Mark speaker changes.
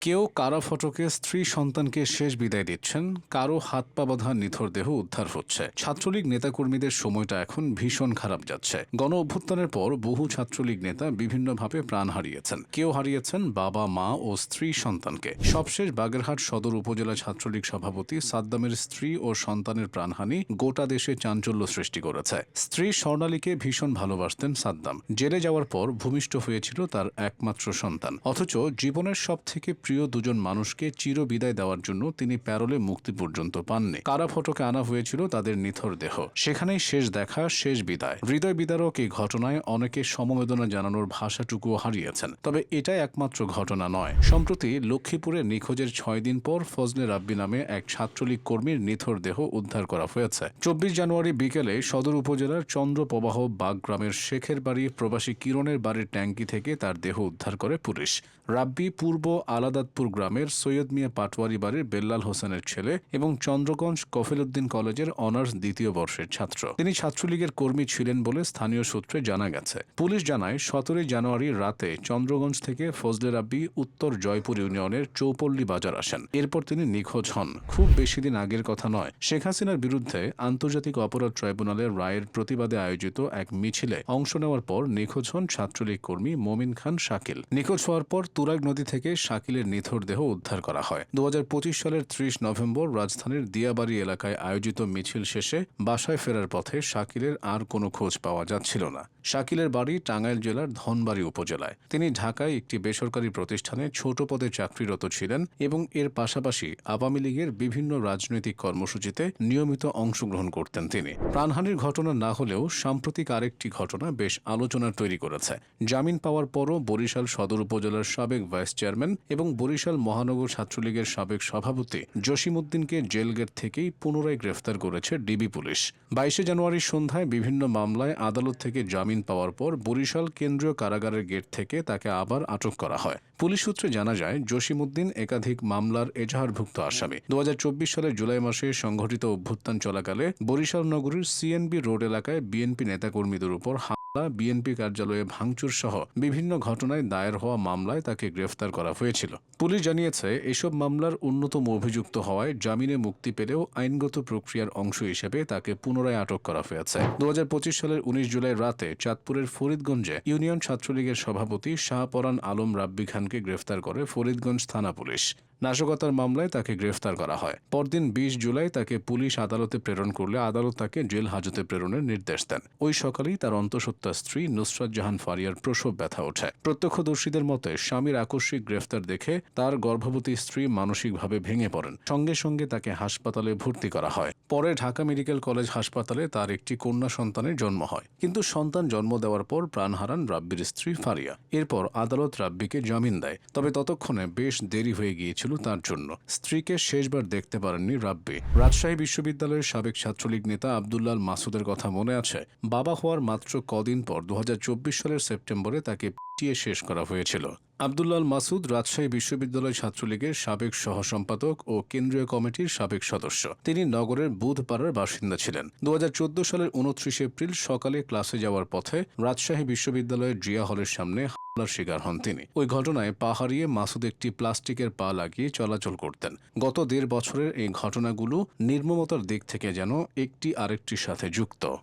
Speaker 1: কেউ কারা ফটকে স্ত্রী সন্তানকে শেষ বিদায় দিচ্ছেন, কারও হাত পা বাঁধা নিথর দেহ উদ্ধার হচ্ছে। ছাত্রলীগ নেতাকর্মীদের সময়টা এখন ভীষণ খারাপ যাচ্ছে। গণ অভ্যুত্থানের পর বহু ছাত্রলীগ নেতা বিভিন্নভাবে প্রাণ হারিয়েছেন। কেউ হারিয়েছেন বাবা, মা ও স্ত্রী সন্তানকে। সবশেষ বাগেরহাট সদর উপজেলা ছাত্রলীগ সভাপতি সাদ্দামের স্ত্রী ও সন্তানের প্রাণহানি গোটা দেশে চাঞ্চল্য সৃষ্টি করেছে। স্ত্রী স্বর্ণালীকে ভীষণ ভালোবাসতেন সাদ্দাম। জেলে যাওয়ার পর ভূমিষ্ঠ হয়েছিল তার একমাত্র সন্তান। অথচ জীবনের সব থেকে প্রিয় দুজন মানুষকে চির বিদায় দেওয়ার জন্য তিনি প্যারোলে মুক্তি পর্যন্ত পাননি। কারা ফটকে আনা হয়েছিল তাদের নিথর দেহ। সেখানেই শেষ দেখা, শেষ বিদায়। হৃদয় বিদারক এই ঘটনায় অনেকে সমবেদনা জানানোর ভাষাটুকুও হারিয়েছেন। তবে এটাই একমাত্র ঘটনা নয়। সম্প্রতি লক্ষ্মীপুরে নিখোঁজের ছয় দিন পর ফজলে রাব্বি নামে এক ছাত্রলীগ কর্মীর নিথর দেহ উদ্ধার করা হয়েছে। চব্বিশ জানুয়ারি বিকেলে সদর উপজেলার চন্দ্রপ্রবাহ বাগ গ্রামের শেখের বাড়ি প্রবাসী কিরণের বাড়ির ট্যাঙ্কি থেকে তার দেহ উদ্ধার করে পুলিশ। রাব্বি পূর্ব আলাদাতপুর গ্রামের সৈয়দ মিয়া পাটওয়ারি বাড়ির বেল্লাল হোসেনের ছেলে এবং চন্দ্রগঞ্জ কফিলউদ্দিন কলেজের অনার্স দ্বিতীয় বর্ষের ছাত্র। তিনি ছাত্রলীগের কর্মী ছিলেন বলে স্থানীয় সূত্রে জানা গেছে। পুলিশ জানায়, সতেরোই জানুয়ারি রাতে চন্দ্রগঞ্জ থেকে ফজলে রাব্বি উত্তর জয়পুর ইউনিয়নের চৌপল্লী বাজার আসেন। এরপর তিনি নিখোঁজ হন। খুব বেশি দিন আগের কথা নয়। শেখ হাসিনার বিরুদ্ধে আন্তর্জাতিক অপরাধ ট্রাইব্যুনালের রায়ের প্রতিবাদে আয়োজিত এক মিছিলে অংশ নেওয়ার পর নিখোঁজ হন ছাত্রলীগ কর্মী মোমিন খান শাকিল। নিখোঁজ হওয়ার পর তুরাগ নদী থেকে শাকিলের নিথর দেহ উদ্ধার করা হয়। দু হাজার পঁচিশ সালের ত্রিশ নভেম্বর রাজধানীর দিয়াবাড়ি এলাকায় আয়োজিত মিছিল শেষে বাসায় ফেরার পথে শাকিলের আর কোনো খোঁজ পাওয়া যাচ্ছিল না। শাকিলের বাড়ি টাঙ্গাইল জেলার ধনবাড়ি উপজেলায়। তিনি ঢাকায় একটি বেসরকারি প্রতিষ্ঠানে ছোট পদে চাকরিরত ছিলেন এবং এর পাশাপাশি আওয়ামী লীগের বিভিন্ন রাজনৈতিক কর্মসূচিতে নিয়মিত অংশগ্রহণ করতেন তিনি। প্রাণহানির ঘটনা না হলেও সাম্প্রতিক আরেকটি ঘটনা বেশ আলোচনার তৈরি করেছে। জামিন পাওয়ার পরও বরিশাল সদর উপজেলার সাবেক ভাইস চেয়ারম্যান এবং বরিশাল মহানগর ছাত্রলীগের সাবেক সভাপতি জসিমউদ্দিনকে জেলগেট থেকেই পুনরায় গ্রেফতার করেছে ডিবি পুলিশ। বাইশে জানুয়ারি সন্ধ্যায় বিভিন্ন মামলায় আদালত থেকে জামিন পাওয়ার পর বরিশাল কেন্দ্রীয় কারাগারের গেট থেকে তাকে আবার আটক করা হয়। পুলিশ সূত্রে জানা যায়, জসিমউদ্দিন একাধিক মামলার এজাহারভুক্ত আসামি। দু হাজার চব্বিশ সালের জুলাই মাসে সংঘটিত অভ্যুত্থান চলাকালে বরিশাল নগরীর সিএনবি রোড এলাকায় বিএনপি নেতাকর্মীদের উপর বিএনপি কার্যালয়ে ভাঙচুর সহ বিভিন্ন ঘটনায় দায়ের হওয়া মামলায় তাকে গ্রেফতার করা হয়েছিল। পুলিশ জানিয়েছে, এসব মামলার অন্যতম অভিযুক্ত হওয়ায় জামিনে মুক্তি পেলেও আইনগত প্রক্রিয়ার অংশ হিসেবে তাকে পুনরায় আটক করা হয়েছে। দু হাজার পঁচিশ সালের উনিশ জুলাই রাতে চাঁদপুরের ফরিদগঞ্জে ইউনিয়ন ছাত্রলীগের সভাপতি শাহপরান আলম রাব্বি খানকে গ্রেফতার করে ফরিদগঞ্জ থানা পুলিশ। নাশকতার মামলায় তাকে গ্রেফতার করা হয়। পরদিন বিশ জুলাই তাকে পুলিশ আদালতে প্রেরণ করলে আদালত তাকে জেল হাজতে প্রেরণের নির্দেশ দেন। ওই সকালেই তার অন্তঃসত্ত্বা স্ত্রী নুসরাত জাহান ফারিয়ার প্রসব ব্যথা ওঠে। প্রত্যক্ষদর্শীদের মতে, স্বামীর আকস্মিক গ্রেফতার দেখে তার গর্ভবতী স্ত্রী মানসিকভাবে ভেঙে পড়েন। সঙ্গে সঙ্গে তাকে হাসপাতালে ভর্তি করা হয়। পরে ঢাকা মেডিকেল কলেজ হাসপাতালে তার একটি কন্যা সন্তানের জন্ম হয়। কিন্তু সন্তান জন্ম দেওয়ার পর প্রাণ হারান রাব্বির স্ত্রী ফারিয়া। এরপর আদালত রাব্বিকে জামিন দেয়। তবে ততক্ষণে বেশ দেরি হয়ে গিয়েছিল তার জন্য। স্ত্রীকে শেষবার দেখতে পারেননি রাব্বি। রাজশাহী বিশ্ববিদ্যালয়ের সাবেক ছাত্রলীগ নেতা আবদুল্লাল মাসুদের কথা মনে আছে। বাবা হওয়ার মাত্র কদিন পর দু হাজার চব্বিশ সালের সেপ্টেম্বরে তাকে পিটিয়ে শেষ করা হয়েছিল। আবদুল্লাল মাসুদ রাজশাহী বিশ্ববিদ্যালয় ছাত্রলীগের সাবেক সহসম্পাদক ও কেন্দ্রীয় কমিটির সাবেক সদস্য। তিনি নগরের বুধপাড়ার বাসিন্দা ছিলেন। দু হাজার চোদ্দ সালের উনত্রিশ এপ্রিল সকালে ক্লাসে যাওয়ার পথে রাজশাহী বিশ্ববিদ্যালয়ের জিয়া হলের সামনে হামলার শিকার হন তিনি। ওই ঘটনায় পা হারিয়ে মাসুদ একটি প্লাস্টিকের পা লাগিয়ে চলাচল করতেন। গত দেড় বছরের এই ঘটনাগুলো নির্মমতার দিক থেকে যেন একটি আরেকটির সাথে যুক্ত।